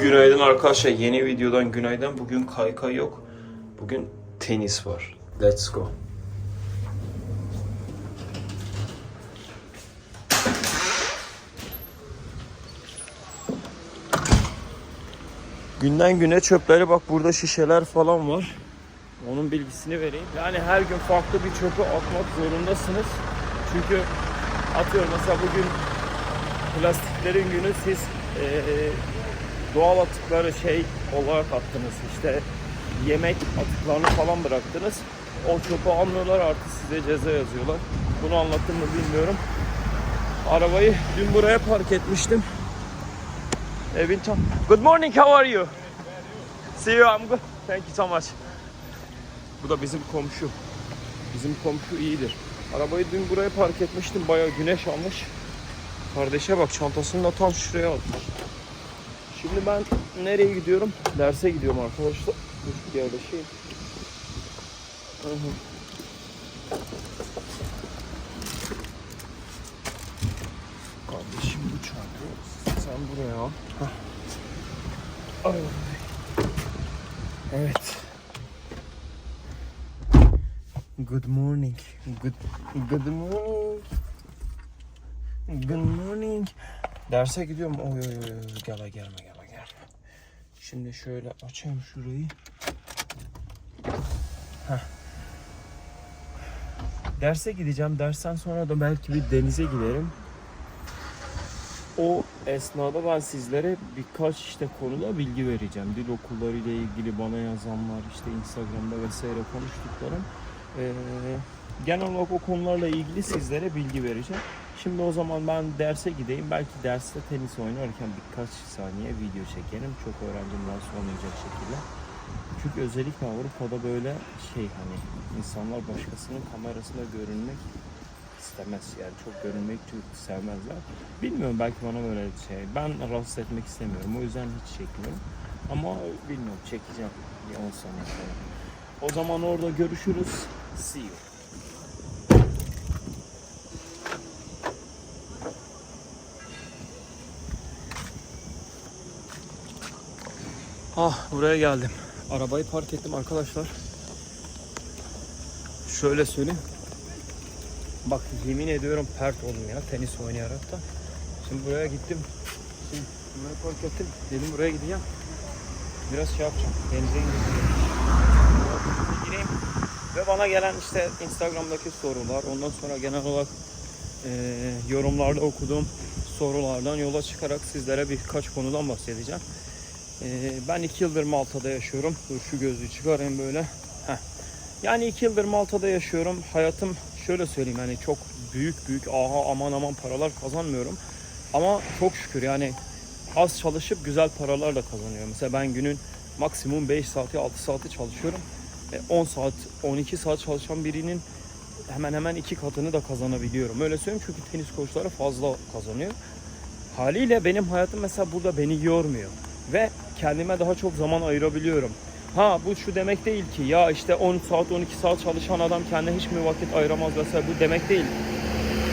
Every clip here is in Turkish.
Günaydın arkadaşlar. Yeni videodan günaydın. Bugün kaykay yok. Bugün tenis var. Let's go. Günden güne çöpleri bak burada şişeler falan var. Onun bilgisini vereyim. Yani her gün farklı bir çöpü atmak zorundasınız. Çünkü atıyorum mesela bugün plastiklerin günü siz doğal atıkları şey olarak attınız. İşte yemek atıklarını falan bıraktınız. O çöpü almıyorlar artık size ceza yazıyorlar. Bunu anlattım mı bilmiyorum. Arabayı dün buraya park etmiştim. Evin tam. Good morning, how are you? See you, I'm good. Thank you so much. Bu da bizim komşu. Bizim komşu iyidir. Arabayı dün buraya park etmiştim. Bayağı güneş almış. Kardeşe bak çantasını da tam şuraya atmış. Şimdi ben nereye gidiyorum? Derse gidiyorum arkadaşlar. Dur yerleşeyim. Hı hı. Kardeşim bu çanta. Sen buraya al. Hah. Ay. Evet. Good morning. Good good morning. Good morning. Derse gidiyorum. Oy oy oy. Gel gelme gel gel. Şimdi şöyle açayım şurayı. Heh. Derse gideceğim. Dersten sonra da belki bir denize giderim. O esnada ben sizlere birkaç işte konuda bilgi vereceğim. Dil okulları ile ilgili bana yazanlar, işte Instagram'da vesaire konuştuklarım. Ee, genel olarak o konularla ilgili sizlere bilgi vereceğim. Şimdi o zaman ben derse gideyim. Belki derste tenis oynarken birkaç saniye video çekerim. Çok öğrencimden sormayacak şekilde. Çünkü özellikle Avrupa'da böyle şey hani insanlar başkasının kamerasında görünmek istemez. Yani çok görünmek çok sevmezler. Bilmiyorum belki bana böyle şey. Ben rahatsız etmek istemiyorum. O yüzden hiç çekmiyorum. Ama bilmiyorum çekeceğim. Bir 10 saniye. O zaman orada görüşürüz. See you. Ah buraya geldim. Arabayı park ettim arkadaşlar. Şöyle söyleyeyim. Bak yemin ediyorum pert oldum ya tenis oynayarak da. Şimdi buraya gittim. Şimdi buraya park ettim. Dedim buraya gideceğim. Biraz şey yapacağım. Denize indireceğim. Gireyim. Ve bana gelen işte Instagram'daki sorular. Ondan sonra genel olarak eee, yorumlarda okuduğum sorulardan yola çıkarak sizlere birkaç konudan bahsedeceğim. Eee, ben iki yıldır Malta'da yaşıyorum. Dur şu gözlüğü çıkarayım böyle. Heh. Yani iki yıldır Malta'da yaşıyorum. Hayatım şöyle söyleyeyim yani çok büyük büyük aha aman aman paralar kazanmıyorum. Ama çok şükür yani az çalışıp güzel paralarla kazanıyorum. Mesela ben günün maksimum 5 saati 6 saati çalışıyorum. E, 10 saat 12 saat çalışan birinin hemen hemen iki katını da kazanabiliyorum. Öyle söyleyeyim çünkü tenis koçları fazla kazanıyor. Haliyle benim hayatım mesela burada beni yormuyor. Ve kendime daha çok zaman ayırabiliyorum. Ha bu şu demek değil ki ya işte 10 saat 12 saat çalışan adam kendine hiç mi vakit ayıramaz vesaire bu demek değil.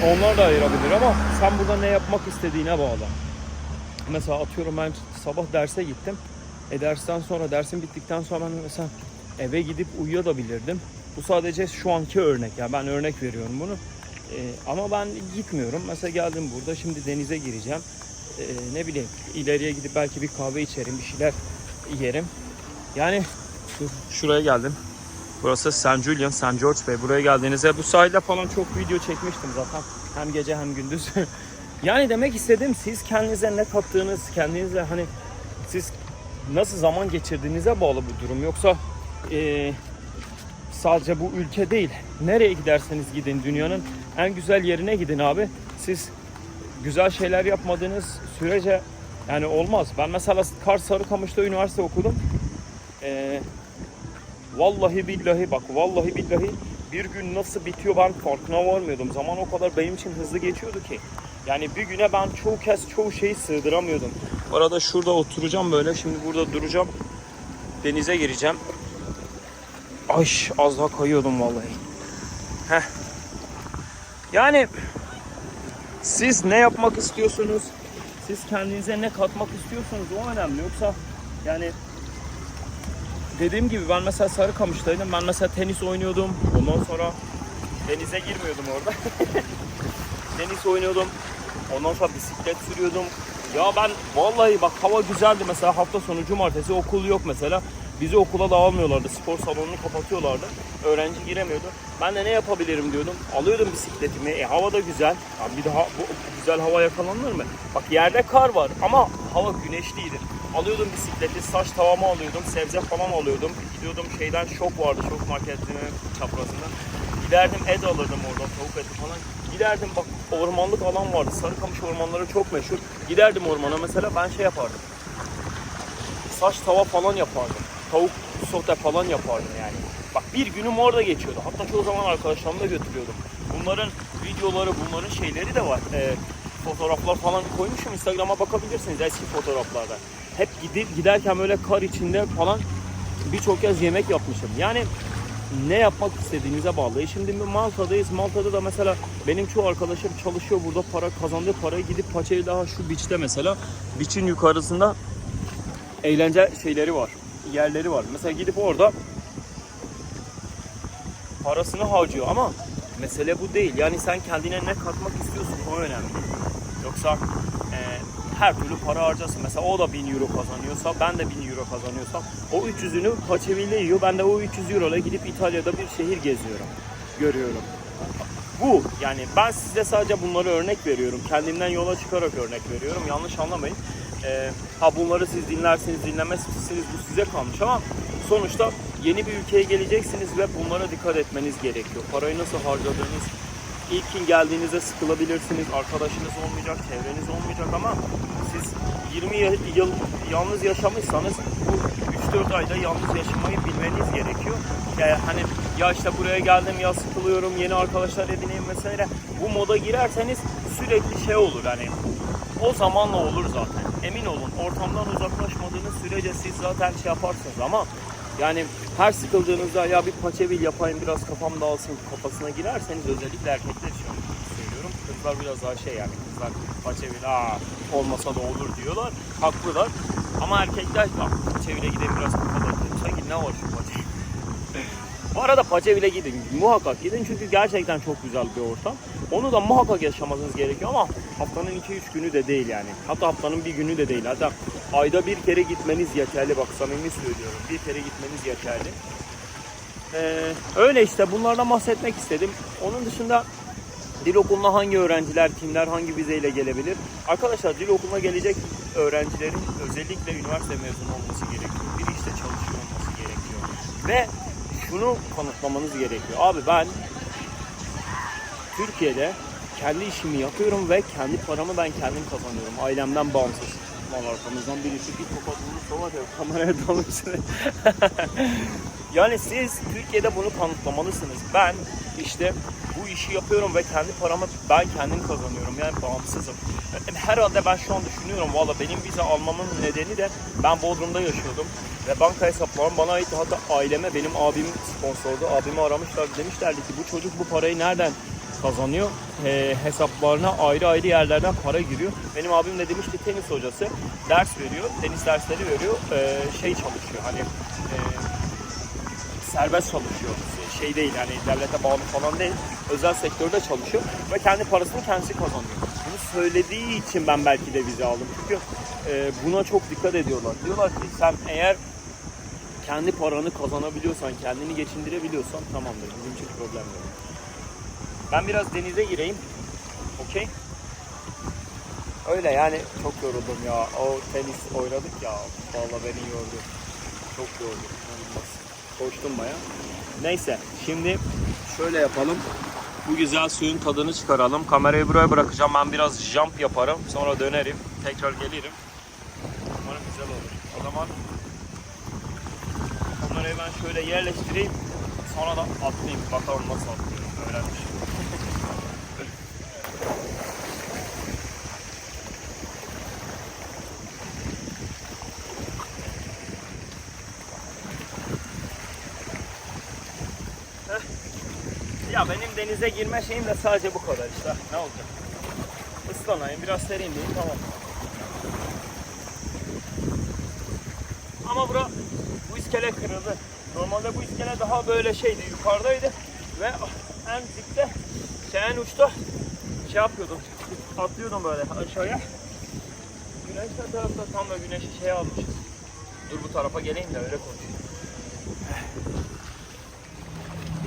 Onlar da ayırabilir ama sen burada ne yapmak istediğine bağlı. Mesela atıyorum ben sabah derse gittim. E dersten sonra dersin bittikten sonra ben mesela eve gidip uyuyabilirdim. Bu sadece şu anki örnek. Yani ben örnek veriyorum bunu. E, ama ben gitmiyorum. Mesela geldim burada şimdi denize gireceğim. E, ne bileyim ileriye gidip belki bir kahve içerim, bir şeyler yerim. Yani şuraya geldim. Burası St. Julian, St. George Bay. Buraya geldiğinizde bu sahilde falan çok video çekmiştim zaten. Hem gece hem gündüz. yani demek istedim siz kendinize ne kattığınız, kendinize hani siz nasıl zaman geçirdiğinize bağlı bu durum. Yoksa eee, sadece bu ülke değil. Nereye giderseniz gidin dünyanın en güzel yerine gidin abi. Siz güzel şeyler yapmadığınız sürece yani olmaz. Ben mesela Kars Sarıkamış'ta üniversite okudum. Ee, vallahi billahi bak vallahi billahi bir gün nasıl bitiyor ben farkına varmıyordum. Zaman o kadar benim için hızlı geçiyordu ki. Yani bir güne ben çoğu kez çoğu şeyi sığdıramıyordum. Bu arada şurada oturacağım böyle. Şimdi burada duracağım. Denize gireceğim. Ay az daha kayıyordum vallahi. Heh. Yani siz ne yapmak istiyorsunuz? siz kendinize ne katmak istiyorsunuz o önemli. Yoksa yani dediğim gibi ben mesela Sarıkamış'taydım. Ben mesela tenis oynuyordum. Ondan sonra denize girmiyordum orada. tenis oynuyordum. Ondan sonra bisiklet sürüyordum. Ya ben vallahi bak hava güzeldi mesela hafta sonu cumartesi okul yok mesela. Bizi okula da almıyorlardı. Spor salonunu kapatıyorlardı. Öğrenci giremiyordu. Ben de ne yapabilirim diyordum. Alıyordum bisikletimi. E hava da güzel. Ya bir daha bu güzel hava yakalanır mı? Bak yerde kar var ama hava güneşliydi. Alıyordum bisikleti, saç tavamı alıyordum, sebze falan alıyordum. Gidiyordum şeyden şok vardı, şok marketinin çaprazında. Giderdim et alırdım oradan, tavuk eti falan. Giderdim bak ormanlık alan vardı. Sarıkamış ormanları çok meşhur. Giderdim ormana mesela ben şey yapardım. Saç tava falan yapardım. Tavuk sote falan yapardım yani. Bak bir günüm orada geçiyordu. Hatta çoğu zaman arkadaşlarımı da götürüyordum. Bunların videoları, bunların şeyleri de var. Ee, fotoğraflar falan koymuşum. Instagram'a bakabilirsiniz eski fotoğraflarda. Hep gidip giderken böyle kar içinde falan birçok kez yemek yapmışım. Yani ne yapmak istediğinize bağlı. E şimdi Malta'dayız. Malta'da da mesela benim çoğu arkadaşım çalışıyor burada para kazandığı parayı gidip paçayı daha şu beach'te mesela beach'in yukarısında eğlence şeyleri var. Yerleri var. Mesela gidip orada parasını harcıyor ama mesele bu değil. Yani sen kendine ne katmak istiyorsun o önemli. Yoksa e, her türlü para harcasın. Mesela o da 1000 euro kazanıyorsa ben de 1000 euro kazanıyorsam o 300'ünü paçeviyle yiyor. Ben de o 300 euro ile gidip İtalya'da bir şehir geziyorum. Görüyorum. Bu yani ben size sadece bunları örnek veriyorum. Kendimden yola çıkarak örnek veriyorum. Yanlış anlamayın. Ee, ha bunları siz dinlersiniz dinlemezsiniz bu size kalmış ama sonuçta yeni bir ülkeye geleceksiniz ve bunlara dikkat etmeniz gerekiyor. Parayı nasıl harcadığınız, ilk gün geldiğinizde sıkılabilirsiniz, arkadaşınız olmayacak, çevreniz olmayacak ama siz 20 ya- yıl yalnız yaşamışsanız bu 3-4 ayda yalnız yaşamayı bilmeniz gerekiyor. Yani hani ya işte buraya geldim ya sıkılıyorum, yeni arkadaşlar edineyim vesaire. Bu moda girerseniz sürekli şey olur hani o zamanla olur zaten. Emin olun ortamdan uzaklaşmadığınız sürece siz zaten şey yaparsınız ama yani her sıkıldığınızda ya bir paçevil yapayım biraz kafam dağılsın kafasına girerseniz özellikle erkekler için Kızlar biraz daha şey yani kızlar paçevil aa olmasa da olur diyorlar. Haklılar. Ama erkekler bak paçevile gideyim biraz dağıtayım. Sanki ne var şu paçevil? Bu arada Paçeville gidin. Muhakkak gidin çünkü gerçekten çok güzel bir ortam. Onu da muhakkak yaşamanız gerekiyor ama haftanın 2-3 günü de değil yani. Hatta haftanın bir günü de değil. Hatta ayda bir kere gitmeniz yeterli. Bak samimi söylüyorum. Bir kere gitmeniz yeterli. Ee, öyle işte bunlardan bahsetmek istedim. Onun dışında dil okuluna hangi öğrenciler, kimler hangi vizeyle gelebilir? Arkadaşlar dil okuluna gelecek öğrencilerin özellikle üniversite mezunu olması gerekiyor. Bir işte çalışıyor olması gerekiyor. Ve şunu kanıtlamanız gerekiyor. Abi ben Türkiye'de kendi işimi yapıyorum ve kendi paramı ben kendim kazanıyorum. Ailemden bağımsız. Lan arkamızdan birisi bir tokat ya kameraya dalmışsın. yani siz Türkiye'de bunu kanıtlamalısınız. Ben işte bu işi yapıyorum ve kendi paramı ben kendim kazanıyorum. Yani bağımsızım. Herhalde ben şu an düşünüyorum. Valla benim vize almamın nedeni de ben Bodrum'da yaşıyordum. Ve banka hesaplarım bana ait. Hatta aileme benim abim sponsordu. Abimi aramışlar. Demişlerdi ki bu çocuk bu parayı nereden kazanıyor? Ee, hesaplarına ayrı ayrı yerlerden para giriyor. Benim abim de demiş ki tenis hocası ders veriyor. Tenis dersleri veriyor. Ee, şey çalışıyor. Hani e, serbest çalışıyor. Şey değil yani devlete bağlı falan değil. Özel sektörde çalışıyor ve kendi parasını kendisi kazanıyor. Bunu söylediği için ben belki de vize aldım. Çünkü e, buna çok dikkat ediyorlar. Diyorlar ki sen eğer kendi paranı kazanabiliyorsan, kendini geçindirebiliyorsan tamamdır. Bizim için problem yok. Ben biraz denize gireyim. Okey? Öyle yani çok yoruldum ya. O tenis oynadık ya. Vallahi beni yordu. Çok yordu. İnanılmaz. Koştum baya. Neyse şimdi şöyle yapalım. Bu güzel suyun tadını çıkaralım. Kamerayı buraya bırakacağım. Ben biraz jump yaparım. Sonra dönerim. Tekrar gelirim. Umarım güzel olur. O zaman kamerayı ben şöyle yerleştireyim. Sonra da atlayayım. Bakalım nasıl atlıyorum. Öğrenmiş. Benim denize girme şeyim de sadece bu kadar işte. Ne olacak? Islanayım, biraz serinleyeyim tamam. Ama bura bu iskele kırıldı. Normalde bu iskele daha böyle şeydi yukarıdaydı ve en dipte şey en uçta şey yapıyordum atlıyordum böyle aşağıya. Güneş de tarafta tam da güneşi şey almışız. Dur bu tarafa geleyim de öyle konuşayım.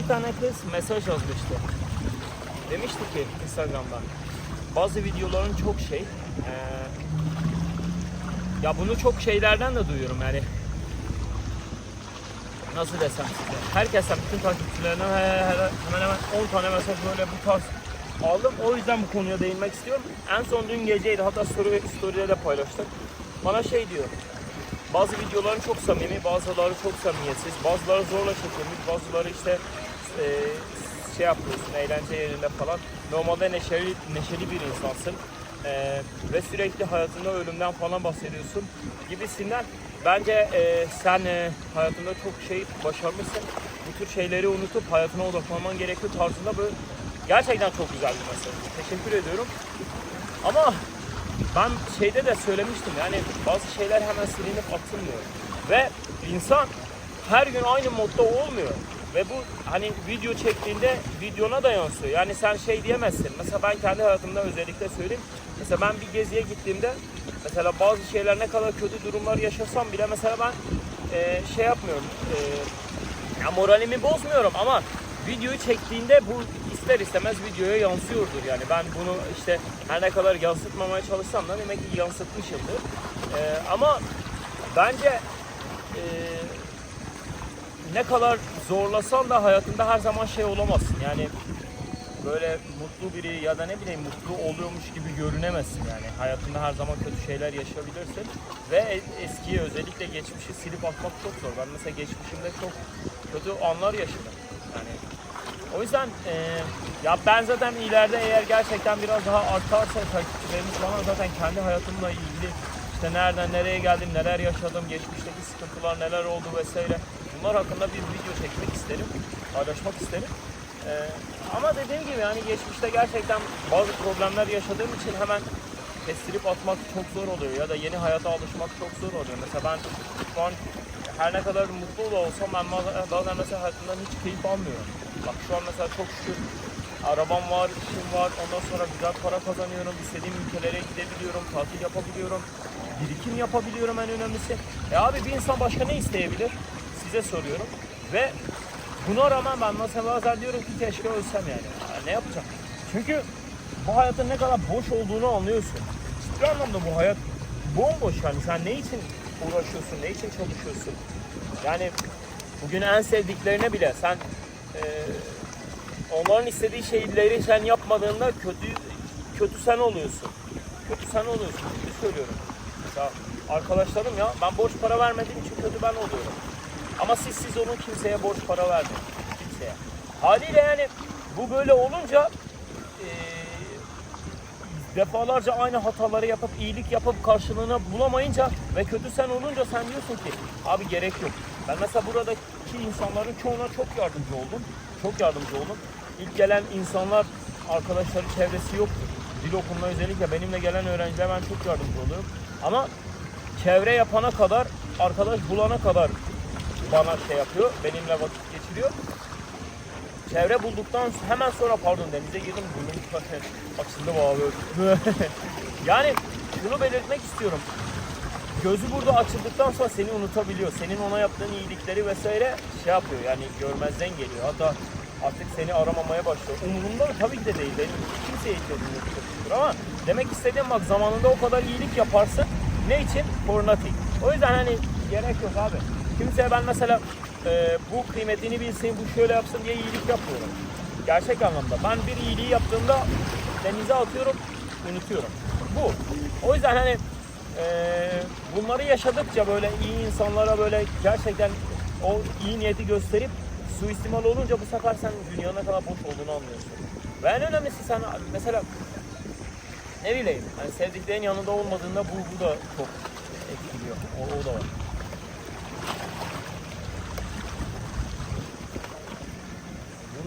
Bir tane kız mesaj yazmıştı. Demişti ki Instagram'dan bazı videoların çok şey eee, ya bunu çok şeylerden de duyuyorum yani. Nasıl desem size? Herkesten bütün he- hemen hemen 10 tane mesaj böyle bu tarz aldım. O yüzden bu konuya değinmek istiyorum. En son dün geceydi hatta story, story'de de paylaştık. Bana şey diyor bazı videoların çok samimi, bazıları çok samimiyetsiz, bazıları zorla çekilmiş, bazıları işte e, şey yapıyorsun, eğlence yerinde falan. Normalde neşeli, neşeli bir insansın E, ve sürekli hayatında ölümden falan bahsediyorsun gibisinden. Bence e, sen e, hayatında çok şey başarmışsın. Bu tür şeyleri unutup hayatına odaklanman gerekiyor tarzında böyle gerçekten çok güzel bir mesaj. Teşekkür ediyorum. Ama ben şeyde de söylemiştim yani bazı şeyler hemen silinip atılmıyor. Ve insan her gün aynı modda olmuyor. Ve bu hani video çektiğinde videona da yansıyor. Yani sen şey diyemezsin. Mesela ben kendi hayatımda özellikle söyleyeyim. Mesela ben bir geziye gittiğimde mesela bazı şeyler ne kadar kötü durumlar yaşasam bile mesela ben e, şey yapmıyorum. E, ya moralimi bozmuyorum ama videoyu çektiğinde bu ister istemez videoya yansıyordur yani ben bunu işte her ne kadar yansıtmamaya çalışsam da demek ki yansıtmışımdır. Ee, ama bence e, ne kadar zorlasan da hayatında her zaman şey olamazsın. Yani böyle mutlu biri ya da ne bileyim mutlu oluyormuş gibi görünemezsin yani. Hayatında her zaman kötü şeyler yaşayabilirsin. Ve eskiye özellikle geçmişi silip atmak çok zor. Ben mesela geçmişimde çok kötü anlar yaşadım. Yani o yüzden e, ya ben zaten ileride eğer gerçekten biraz daha artarsa takipçilerimiz falan zaten kendi hayatımla ilgili işte nereden nereye geldim, neler yaşadım, geçmişteki sıkıntılar neler oldu vesaire bunlar hakkında bir video çekmek isterim, paylaşmak isterim. E, ama dediğim gibi yani geçmişte gerçekten bazı problemler yaşadığım için hemen kestirip atmak çok zor oluyor ya da yeni hayata alışmak çok zor oluyor. Mesela ben şu an her ne kadar mutlu da olsam ben bazen mesela hayatımdan hiç keyif almıyorum. Bak şu an mesela çok şükür arabam var, işim var, ondan sonra güzel para kazanıyorum, istediğim ülkelere gidebiliyorum, tatil yapabiliyorum, birikim yapabiliyorum en önemlisi. E abi bir insan başka ne isteyebilir? Size soruyorum. Ve buna rağmen ben mesela bazen diyorum ki keşke ölsem yani. Ya ne yapacağım? Çünkü bu hayatın ne kadar boş olduğunu anlıyorsun. Ciddi anlamda bu hayat bomboş yani sen ne için uğraşıyorsun, ne için çalışıyorsun? Yani bugün en sevdiklerine bile sen e, onların istediği şeyleri sen yapmadığında kötü kötü sen oluyorsun. Kötü sen oluyorsun. Ciddi söylüyorum. Mesela arkadaşlarım ya ben borç para vermediğim için kötü ben oluyorum. Ama siz siz onun kimseye borç para vermeyin. Kimseye. Haliyle yani bu böyle olunca e, defalarca aynı hataları yapıp iyilik yapıp karşılığını bulamayınca ve kötü sen olunca sen diyorsun ki abi gerek yok. Ben mesela buradaki insanların çoğuna çok yardımcı oldum. Çok yardımcı oldum. İlk gelen insanlar arkadaşları çevresi yoktu. Dil okuluna özellikle benimle gelen öğrencilere ben çok yardımcı oluyorum. Ama çevre yapana kadar, arkadaş bulana kadar bana şey yapıyor, benimle vakit geçiriyor. Çevre bulduktan hemen sonra pardon denize girdim burnum açıldı abi. yani şunu belirtmek istiyorum. Gözü burada açıldıktan sonra seni unutabiliyor. Senin ona yaptığın iyilikleri vesaire şey yapıyor yani görmezden geliyor. Hatta artık seni aramamaya başlıyor. Umurumda tabii ki de değil. Benim kimseye ihtiyacım yok çok şükür ama demek istediğim bak zamanında o kadar iyilik yaparsın. Ne için? For nothing. O yüzden hani gerek yok abi. Kimseye ben mesela e, bu kıymetini bilsin, bu şöyle yapsın diye iyilik yapmıyorum. Gerçek anlamda. Ben bir iyiliği yaptığımda denize atıyorum, unutuyorum. Bu. O yüzden hani e, bunları yaşadıkça böyle iyi insanlara böyle gerçekten o iyi niyeti gösterip suistimal olunca bu sefer sen dünyanın kadar boş olduğunu anlıyorsun. Ve en önemlisi sen mesela ne bileyim hani sevdiklerin yanında olmadığında bu, bu da çok etkiliyor. O, o da var.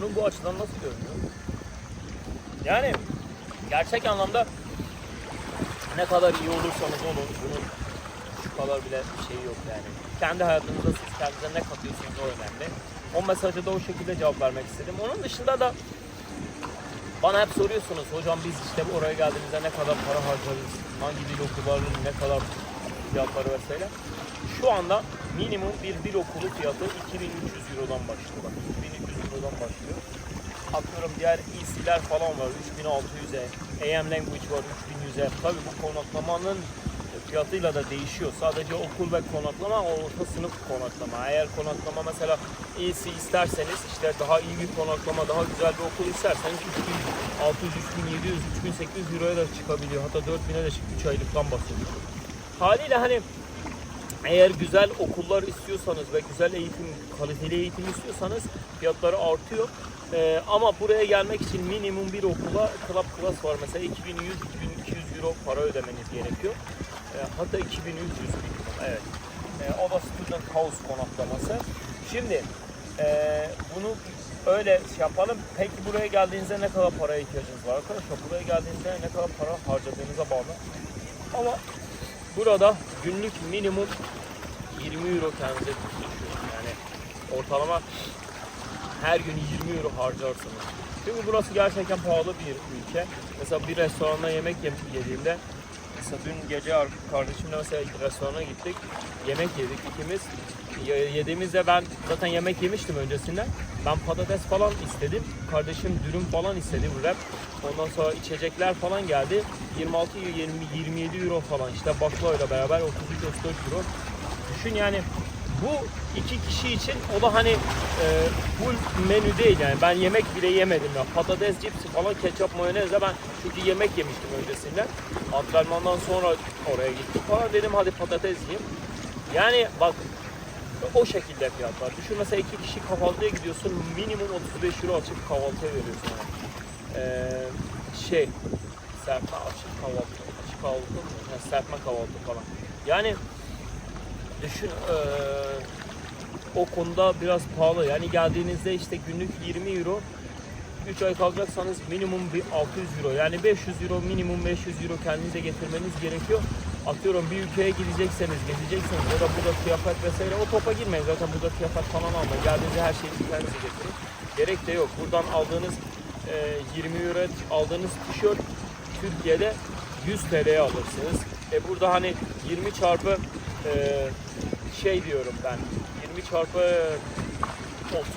Bunun bu açıdan nasıl görünüyor? Yani gerçek anlamda ne kadar iyi olursanız olun bunun şu kadar bile bir şey yok yani. Kendi hayatınızda siz kendinize ne katıyorsunuz o önemli. O mesajı da o şekilde cevap vermek istedim. Onun dışında da bana hep soruyorsunuz hocam biz işte oraya geldiğimizde ne kadar para harcarız, hangi dil okullarının ne kadar fiyatları vesaire. Şu anda minimum bir dil okulu fiyatı 2300 Euro'dan başlıyor. Bak 2300 Euro'dan başlıyor. Atıyorum diğer EC'ler falan var 3600'e, AM Language var 3100'e. Tabii bu konaklamanın fiyatıyla da değişiyor. Sadece okul ve konaklama orta sınıf konaklama. Eğer konaklama mesela EC isterseniz işte daha iyi bir konaklama, daha güzel bir okul isterseniz 3600, 3700, 3800 Euro'ya da çıkabiliyor. Hatta 4000'e de çık 3 aylıktan bahsediyoruz. Haliyle hani eğer güzel okullar istiyorsanız ve güzel eğitim, kaliteli eğitim istiyorsanız fiyatları artıyor. Ee, ama buraya gelmek için minimum bir okula club class var. Mesela 2100-2200 euro para ödemeniz gerekiyor. Ee, hatta 2100 minimum, evet. Ee, o da student house konaklaması. Şimdi ee, bunu öyle şey yapalım. Peki buraya geldiğinizde ne kadar paraya ihtiyacınız var arkadaşlar? Buraya geldiğinizde ne kadar para harcadığınıza bağlı. Ama Burada günlük minimum 20 euro kendinize düşüyorsunuz. Yani ortalama her gün 20 euro harcarsınız. Çünkü burası gerçekten pahalı bir ülke. Mesela bir restoranda yemek yem- yediğimde mesela dün gece ar- kardeşimle mesela restorana gittik. Yemek yedik ikimiz. Ye- Yediğimizde ben zaten yemek yemiştim öncesinden. Ben patates falan istedim. Kardeşim dürüm falan istedi wrap. Ondan sonra içecekler falan geldi. 26 20 27 euro falan işte baklavayla beraber 33 34 euro. Düşün yani bu iki kişi için o da hani e, full menü değil yani ben yemek bile yemedim ya patates cipsi falan ketçap mayonezle ben çünkü yemek yemiştim öncesinden antrenmandan sonra oraya gittik falan dedim hadi patates yiyeyim yani bak o şekilde fiyatlar. Düşün mesela iki kişi kahvaltıya gidiyorsun minimum 35 euro açık kahvaltıya veriyorsun. Ee, şey serpme açık kahvaltı, açık kahvaltı mı? Yani serpme kahvaltı falan. Yani düşün eee, o konuda biraz pahalı. Yani geldiğinizde işte günlük 20 euro 3 ay kalacaksanız minimum bir 600 euro yani 500 euro minimum 500 euro kendinize getirmeniz gerekiyor. Atıyorum bir ülkeye gidecekseniz, gezecekseniz ya da burada kıyafet vesaire o topa girmeyin. Zaten burada kıyafet falan almayın. Geldiğinizde her şeyi kendinize getirin. Gerek de yok. Buradan aldığınız e, 20 euro aldığınız tişört Türkiye'de 100 TL'ye alırsınız. E burada hani 20 çarpı e, şey diyorum ben 20 çarpı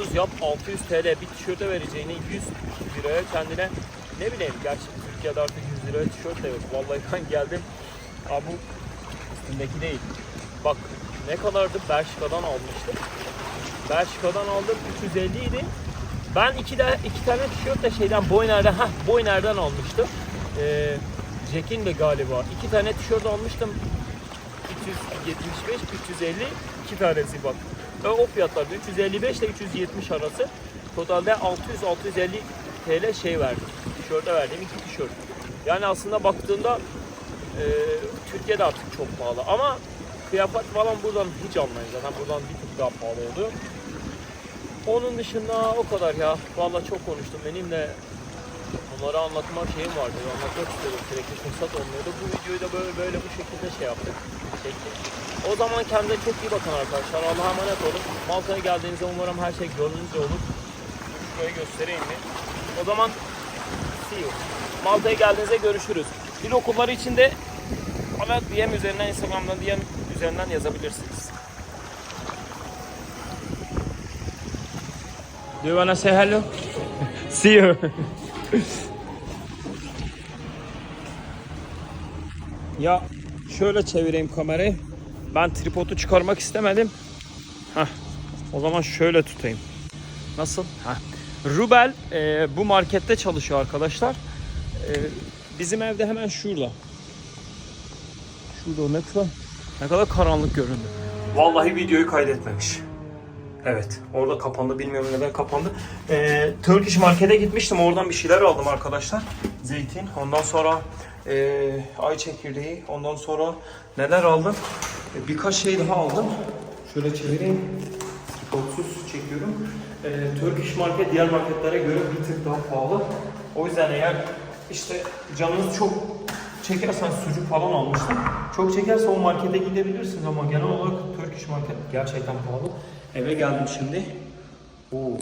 30 yap 600 TL bir tişörte vereceğini 100 liraya kendine ne bileyim gerçi Türkiye'de artık 100 liraya tişört de yok. Vallahi ben geldim. Aa, bu üstündeki değil. Bak ne kadardı Belçika'dan almıştım. Belçika'dan aldım 350 idi. Ben iki, de, iki tane tişört de şeyden Boyner'den, ha Boyner'den almıştım. Ee, Jack'in de galiba. iki tane tişört almıştım. 375, 350 iki tanesi bak. Ve o fiyatlarda 355 ile 370 arası. Totalde 600-650 TL şey verdim. Tişörte verdiğim iki tişört. Yani aslında baktığında e, Türkiye'de artık çok pahalı ama kıyafet falan buradan hiç almayın zaten buradan bir tık daha pahalı oluyor. Onun dışında o kadar ya. Vallahi çok konuştum. Benim de bunları anlatma şeyim vardı. Anlatmak istiyordum. Sürekli fırsat olmuyordu. Bu videoyu da böyle böyle bu şekilde şey yaptık. Çektik. O zaman kendinize çok iyi bakın arkadaşlar. Allah'a emanet olun. Malta'ya geldiğinizde umarım her şey gönlünüzce olur. Şurayı göstereyim mi? O zaman see you. Malta'ya geldiğinizde görüşürüz. Dil okulları için de bana DM üzerinden, Instagram'dan DM üzerinden yazabilirsiniz. Do you wanna say hello? See you. ya şöyle çevireyim kamerayı. Ben tripodu çıkarmak istemedim. Heh. O zaman şöyle tutayım. Nasıl? Heh. Rubel e, bu markette çalışıyor arkadaşlar. E, bizim evde hemen şurada. Şurada ne kadar, ne kadar karanlık göründü. Vallahi videoyu kaydetmemiş. Evet. Orada kapandı. Bilmiyorum neden kapandı. Ee, Turkish Market'e gitmiştim. Oradan bir şeyler aldım arkadaşlar. Zeytin. Ondan sonra ee, ay çekirdeği. Ondan sonra neler aldım? Ee, birkaç şey daha aldım. Şöyle çevireyim. Tripodsuz çekiyorum. Ee, Turkish Market diğer marketlere göre bir tık daha pahalı. O yüzden eğer işte canınız çok çekersen sucuk falan almıştım. Çok çekerse o markete gidebilirsin ama genel olarak Turkish market gerçekten pahalı. Eve geldim şimdi. Oo,